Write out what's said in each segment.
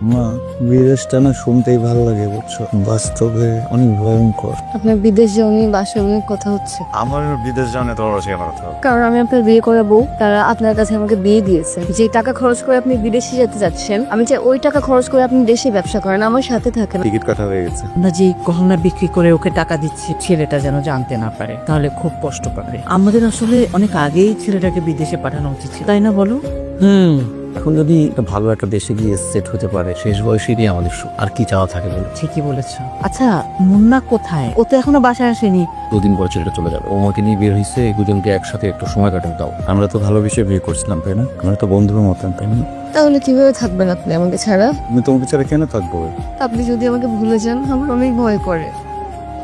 মা বিদেশটা না শুনতেই ভালো লাগে বুঝছ? বাস্তবে অনেক ভয়ঙ্কর। আপনার বিদেশ নিয়ে বাসায় অনেক কথা হচ্ছে। আমার বিদেশ জানে তোমার সে আমার কথা কারণ আমি আপনার বিয়ে করাবো তারা আপনার কাছে আমাকে বিয়ে দিয়েছে। যে টাকা খরচ করে আপনি বিদেশে যেতে যাচ্ছেন আমি চাই ওই টাকা খরচ করে আপনি দেশে ব্যবসা করেন আমার সাথে থাকেন। টিকিট কাটা হয়ে গেছে। আমরা যে গহনা বিক্রি করে ওকে টাকা দিচ্ছি ছেলেটা যেন জানতে না পারে তাহলে খুব কষ্ট পাবে। আমাদের আসলে অনেক আগেই ছেলেটাকে বিদেশে পাঠানো উচিত তাই না বলো? হুম। এখন যদি একটা ভালো একটা দেশে গিয়ে সেট হতে পারে শেষ বয়সেরই আমাদের সুখ। আর কি চাওয়া থাকে বলো ঠিকই বলেছ। আচ্ছা মুন্না কোথায়? ও তো এখনও বাসায় আসেনি। দুদিন পর ছেলেটা চলে যাবে। ও আমাকে নিয়ে বের হয়েছে দুজনকে একসাথে একটু সময় কাটাতে দাও। আমরা তো ভালোবেসে বিয়ে করছিলাম তাই না? আমরা তো বন্ধুর মতন তাই না? তাহলে কীভাবে থাকবেন আপনি আমাকে ছাড়া? আমি তোমাকে ছাড়া কেন থাকব? আপনি যদি আমাকে ভুলে যান আমার অনেক ভয় করে।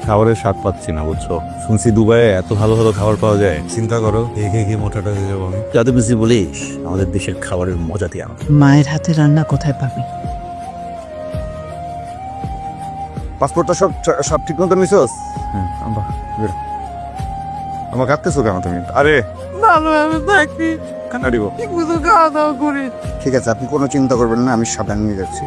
খাবারের স্বাদ পাচ্ছি না বুঝছ? শুনছি দুবাইয়ে এত ভালো ভালো খাবার পাওয়া যায়। চিন্তা করো দেখে গিয়ে মোটাটা হয়ে যাব আমি। যাতে বেশি বলিস আমাদের দেশের খাবারের মজা দিয়ে আনো মায়ের হাতে রান্না কোথায় পাবি? পাসপোর্টটা সব সব ঠিক মতো নিছোস? হ্যাঁ আমার কাঁদতেছো কেন তুমি? আরে! ভালোভাবে থাকি। কান্না দিব? ঠিক মতো খাওয়া দাওয়া করি। ঠিক আছে আপনি কোনো চিন্তা করবেন না আমি সাবধান নিয়ে যাচ্ছি।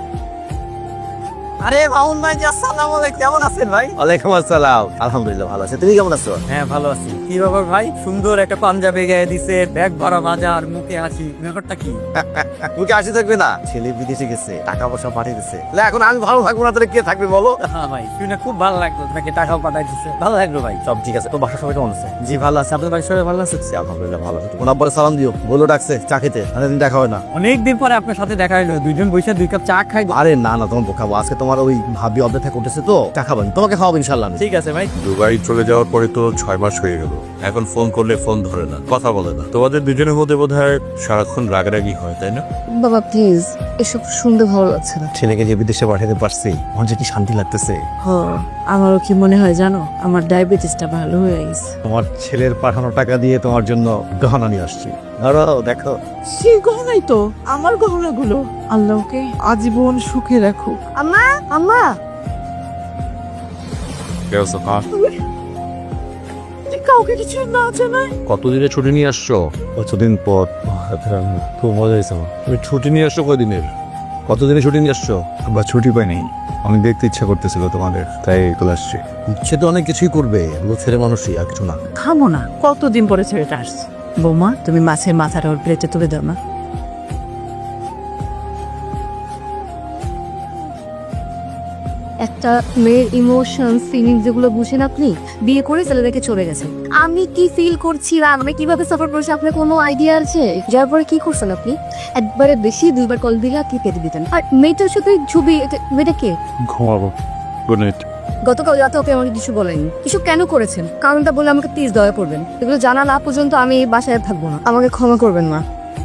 আরে মামুন ভাই আসসালামু আলাইকুম। কেমন আছেন ভাই? ওয়ালাইকুম আসসালাম। আলহামদুলিল্লাহ ভালো আছে। তুমি কেমন আছো? হ্যাঁ ভালো আছি। কি ব্যাপার ভাই? সুন্দর একটা পাঞ্জাবি গায়ে দিছে ব্যাগ ভরা বাজার মুখে হাসি। ব্যাপারটা কি? মুখে আসি থাকবে না? ছেলে বিদেশে গেছে টাকা পয়সা পাঠিয়ে দিছে। না, এখন আমি ভালো থাকব না তাহলে কে থাকবে বলো? হ্যাঁ ভাই শুনে খুব ভালো লাগল তোমাকে টাকাও পাঠাই দিচ্ছে ভালো লাগল ভাই। সব ঠিক আছে। তো বাসা সবাই কেমন আছে? জি ভালো আছে। আপনার বাড়ির সবাই ভালো আছে? আলহামদুলিল্লাহ ভালো আছে। ওনার পরে সালাম দিও। বলো ডাকছে চা খেতে অনেকদিন দেখা হয় না। অনেকদিন পরে আপনার সাথে দেখা হলো দুইজন বসে দুই কাপ চা খাই আরে না না তোমার খাব। আজকে তোমার ওই ভাবি অপেক্ষা করতেছে তো চা খাবেন তোমাকে খাওয়াবো ইনশাল্লাহ আমি। ঠিক আছে ভাই। দুবাই চলে যাওয়ার পরে তো ছয় মাস হয়ে গেল। এখন ফোন করলে ফোন ধরে না কথা বলে না। তোমাদের দুজনের মধ্যে বোধ হয় সারাক্ষণ রাগারাগি হয় তাই না? বাবা প্লিজ এসব শুনতে ভালো লাগছে না। ছেলেকে যে বিদেশে পাঠাতে পারছি আমার যে কি শান্তি লাগতেছে। হ আমারও কি মনে হয় জানো? আমার ডায়াবেটিসটা ভালো হয়ে গেছে। তোমার ছেলের পাঠানো টাকা দিয়ে তোমার জন্য গহনা নিয়ে আসছি। ধরো দেখো। সেই গহনাই তো? আমার গহনাগুলো। আল্লাহকে আজীবন সুখে রাখুক। আম্মা আম্মা। কাউকে কিছু না জানাই। কতদিনে ছুটি নিয়ে আসছো? কতদিন পর? খুব মজা হয়েছে আমার। তুমি ছুটি নিয়ে আসছো কতদিনে ছুটি নিয়ে আসছো? বা ছুটি অনেক দেখতে ইচ্ছা করতেছিল তোমাদের তাই চলে আসছি। সে তো অনেক কিছুই করবে এগুলো ছেলে মানুষই আর কিছু না। খামো না কতদিন পরে ছেলেটা আসছে? বৌমা তুমি মাছের মাথাটা ওর প্লেটে তুলে দাও না। একটা মেয়ের ইমোশন ফিলিং যেগুলো বুঝেন আপনি বিয়ে করে ছেলে রেখে চলে গেছেন আমি কি ফিল করছি বা আমি কীভাবে সাফার করছি আপনার কোনো আইডিয়া আছে? যার পরে কি করছেন আপনি? একবারে বেশি দুইবার কল দিলে আপনি কেটে দিতেন আর মেয়েটার সাথে ছবি মেয়েটা কে? ঘুমাবো। গুড নাইট গতকাল রাতে ওকে আমাকে কিছু বলেনি। কিছু কেন করেছেন? কারণটা বলে আমাকে প্লিজ দয়া করবেন। এগুলো জানা না পর্যন্ত আমি এই বাসায় থাকব না। আমাকে ক্ষমা করবেন মা।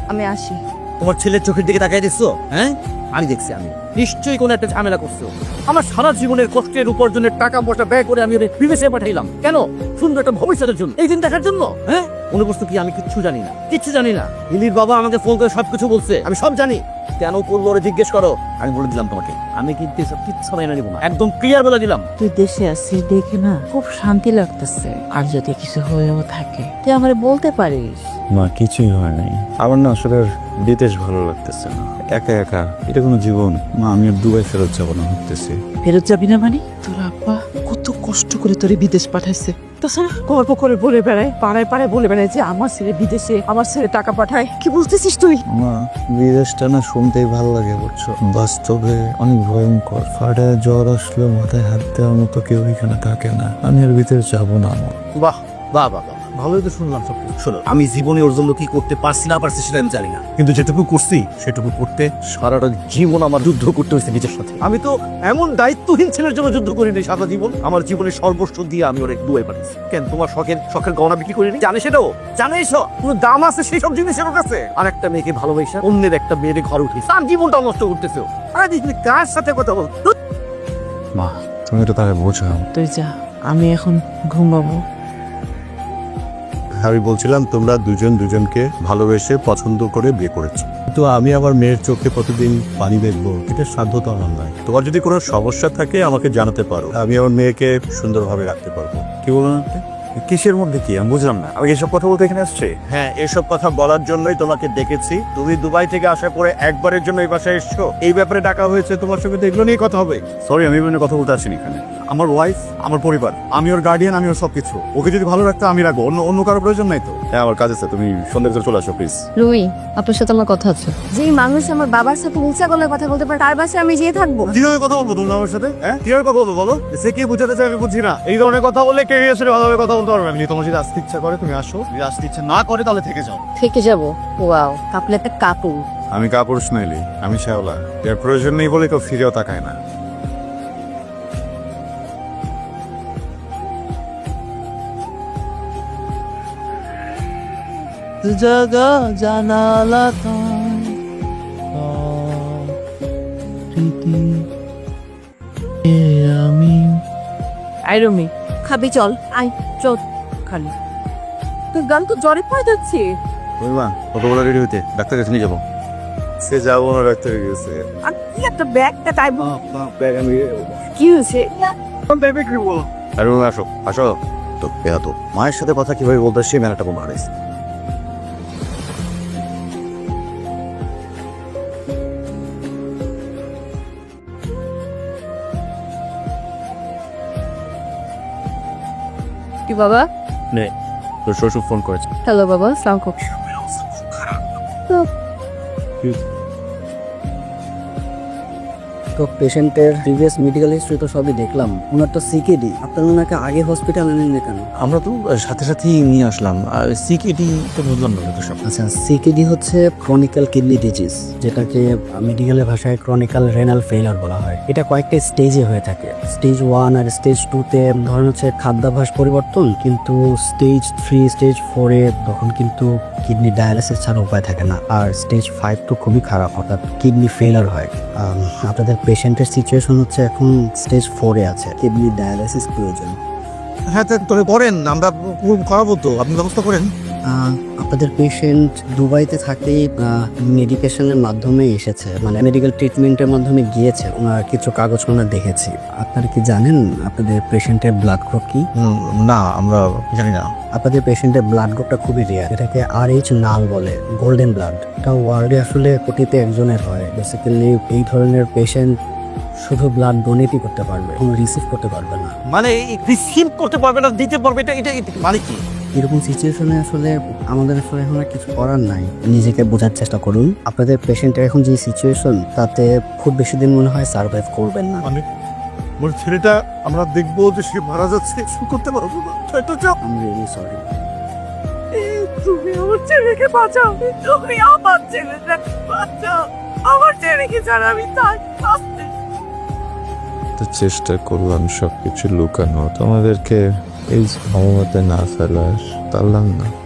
আমি আসি। তোমার ছেলের চোখের দিকে তাকাই দিচ্ছ হ্যাঁ? আমি দেখছি আমি। নিশ্চয়ই কোনো একটা ঝামেলা করছ। আমার সারা জীবনের কষ্টের উপার্জনের টাকা পয়সা ব্যয় করে আমি ওদের বিদেশে পাঠাইলাম। কেন? সুন্দর একটা ভবিষ্যতের জন্য। এই দিন দেখার জন্য। হ্যাঁ? মনে করছ কি আমি কিচ্ছু জানি না। কিচ্ছু জানি না। লিলির বাবা আমাকে ফোন করে সবকিছু বলছে। আমি সব জানি। কেন করল ওরে জিজ্ঞেস করো। আমি বলে দিলাম তোমাকে। আমি কিন্তু এসব কিচ্ছু মেনে নিব না। একদম ক্লিয়ার বলে দিলাম। তুই দেশে আসছিস দেখে না খুব শান্তি লাগতেছে। আর যদি কিছু হয়েও থাকে তুই আমার বলতে পারিস। মা কিছুই হয় নাই। আমার না আসলে বিদেশ ভালো লাগতেছে না। একা একা। এটা কোনো জীবন। মা আমি আর দুবাই ফেরত যাব না ভাবতেছি। ফেরত যাবি না মানে? তোর আব্বা কত কষ্ট করে তোরে বিদেশ পাঠাইছে। তাছাড়া গল্প করে বলে বেড়ায় পাড়ায় পাড়ায় বলে বেড়ায় যে আমার ছেলে বিদেশে আমার ছেলে টাকা পাঠায়। কি বলতেছিস তুই? মা বিদেশটা না শুনতেই ভালো লাগে বুঝছ? বাস্তবে অনেক ভয়ঙ্কর। ফাটায় জ্বর আসলেও মাথায় হাত দেওয়ার মতো কেউ এখানে থাকে না। আমি আর ভিতরে যাব না আমার বাহ বাহ বাহ বাহ। ভালোই তো শুনলাম সব শোনো আমি জীবনে ওর জন্য কি করতে পারছি না পারছি সেটা আমি জানি না। কিন্তু যেটুকু করছি সেটুকু করতে সারাটা জীবন আমার যুদ্ধ করতে হয়েছে নিজের সাথে। আমি তো এমন দায়িত্বহীন ছেলের জন্য যুদ্ধ করিনি সারা জীবন। আমার জীবনের সর্বস্ব দিয়ে আমি ওর দুয়ে পাঠিয়েছি কেন তোমার শখের শখের গহনা বিক্রি করিনি? জানে সেটাও জানে এসো কোনো দাম আছে সেই সব জিনিসের কাছে? আর একটা মেয়েকে ভালোবাসা অন্যের একটা মেয়ের ঘর উঠিস তার জীবনটা নষ্ট করতেছে। আরে কার সাথে কথা বল। মা তুমি তো তাকে বোঝাও তুই যা আমি এখন ঘুমাবো। আমি বলছিলাম তোমরা দুজন দুজনকে ভালোবেসে পছন্দ করে বিয়ে করেছ। তো আমি আমার মেয়ের চোখে প্রতিদিন পানি দেখব। এটা সাধ্য তো আমার নয়। তোমার যদি কোনো সমস্যা থাকে আমাকে জানাতে পারো। আমি আমার মেয়েকে সুন্দরভাবে রাখতে পারব। কি বলুন আপনি? কিসের মধ্যে কি? আমি বুঝলাম না। আমি এসব কথা বলতে এখানে আসছে? হ্যাঁ এসব কথা বলার জন্যই তোমাকে দেখেছি। তুমি দুবাই থেকে আসার পরে একবারের জন্য এই বাসায় এসছো। এই ব্যাপারে ডাকা হয়েছে তোমার সঙ্গে তো এগুলো নিয়ে কথা হবে। সরি আমি কথা বলতে আসিনি এখানে। আমার ওয়াইফ আমার পরিবার আমি ওর গার্ডিয়ান আমি ওর সবকিছু। ওকে যদি ভালো রাখতে আমি রাখব অন্য অন্য কারও প্রয়োজন নাই তো? হ্যাঁ আমার কাজ আছে তুমি সন্ধ্যের ভিতরে চলে আসো প্লিজ রুমি আপনার সাথে আমার কথা আছে। যেই মানুষ আমার বাবার সাথে উঁচা গলায় কথা বলতে পারে তার বাসায় আমি যেয়ে থাকব। কীভাবে কথা বলব তুমি আমার সাথে? হ্যাঁ? কীভাবে কথা বলব বলো? সে কি বুঝাতে চাই আমি বুঝি না। এই ধরনের কথা বললে কেউ আসলে ভালোভাবে কথা বলতে পারবে না। তোমার যদি আসতে ইচ্ছা করে তুমি আসো। যদি আসতে ইচ্ছা না করে তাহলে থেকে যাও। থেকে যাব? ওয়াও কাপলে একটা কাপড়। আমি কাপড় স্মেলি আমি শ্যাওলা। এর প্রয়োজন নেই বলে কেউ ফিরেও তাকায় না। জাগা জানালা আমি। আই রমি। খাবি চল। আই চল। খালি। তোর গান তো জ্বরে পড়ে যাচ্ছে। বুঝবা কত বড় রেডি হইতে। ডাক্তার কাছে নিয়ে যাব। সে যাব না ডাক্তার গেছে। আর কি একটা ব্যাগটা তাই ব্যাগ আমি কি হয়েছে? আরে তুমি আসো। আসো। তো পেয়া তো। মায়ের সাথে কথা কীভাবে বলতে সে মেলাটা বলে হারাইছে। কি বাবা? তোর শ্বশুর ফোন করেছে। হ্যালো বাবা সালাম তো পেশেন্টের প্রিভিয়াস মেডিকেল হিস্ট্রি তো সবই দেখলাম। ওনার তো সিকেডি আপনার ওনাকে আগে হসপিটাল এনেন কেন? আমরা তো সাথে সাথেই নিয়ে আসলাম। আর সিকেডি তো বুঝলাম না তো সব। আচ্ছা সিকেডি হচ্ছে ক্রনিক্যাল কিডনি ডিজিজ যেটাকে মেডিকেলের ভাষায় ক্রনিক্যাল রেনাল ফেইলার বলা হয়। এটা কয়েকটা স্টেজে হয়ে থাকে। স্টেজ ওয়ান আর স্টেজ টুতে ধরেন হচ্ছে খাদ্যাভ্যাস পরিবর্তন কিন্তু স্টেজ থ্রি স্টেজ ফোর ফোরে তখন কিন্তু কিডনি ডায়ালিসিস ছাড়া উপায় থাকে না। আর স্টেজ ফাইভ তো খুবই খারাপ অর্থাৎ কিডনি ফেলার হয়। আপনাদের পেশেন্টের সিচুয়েশন হচ্ছে এখন স্টেজ ফোরে আছে। কিডনি ডায়ালাইসিস প্রয়োজন। হ্যাঁ তোরে করেন, আমরা করাবো তো। আপনি ব্যবস্থা করেন। আপনাদের পেশেন্ট দুবাইতে থাকতেই মেডিকেশনের মাধ্যমে এসেছে। মানে মেডিকেল ট্রিটমেন্টের মাধ্যমে গিয়েছে। ওনার কিছু কাগজ ওনার দেখেছি। আপনারা কি জানেন আপনাদের পেশেন্টের ব্লাড গ্রুপ কি? না আমরা জানি না। আপনাদের পেশেন্টের ব্লাড গ্রুপটা খুবই রেয়ার এটাকে আর এইচ নাল বলে গোল্ডেন ব্লাড এটা ওয়ার্ল্ডে আসলে কোটিতে একজনের হয়। বেসিক্যালি এই ধরনের পেশেন্ট শুধু ব্লাড ডোনেটই করতে পারবে কোনো রিসিভ করতে পারবে না। মানে রিসিভ করতে পারবে না দিতে পারবে এটা এটা মানে কি? এরকম সিচুয়েশনে আসলে আমাদের আসলে এখন আর কিছু করার নাই। নিজেকে বোঝার চেষ্টা করুন। আপনাদের পেশেন্টের এখন যে সিচুয়েশন তাতে খুব বেশি দিন মনে হয় সার্ভাইভ করবেন না। মানে মোর ছেলেটা আমরা দেখব যে সে মারা যাচ্ছে শুরু করতে পারব না। এটা চাপ আমি রিয়েলি সরি তুমি আমার ছেলেকে বাঁচাও। তুমি আমার ছেলেটাকে বাঁচাও। আমার ছেলেকে ছাড়া আমি থাকতে তো চেষ্টা করলাম সবকিছু লুকানো। তোমাদেরকে এই ভ্রমতে না ফেলার পারলাম না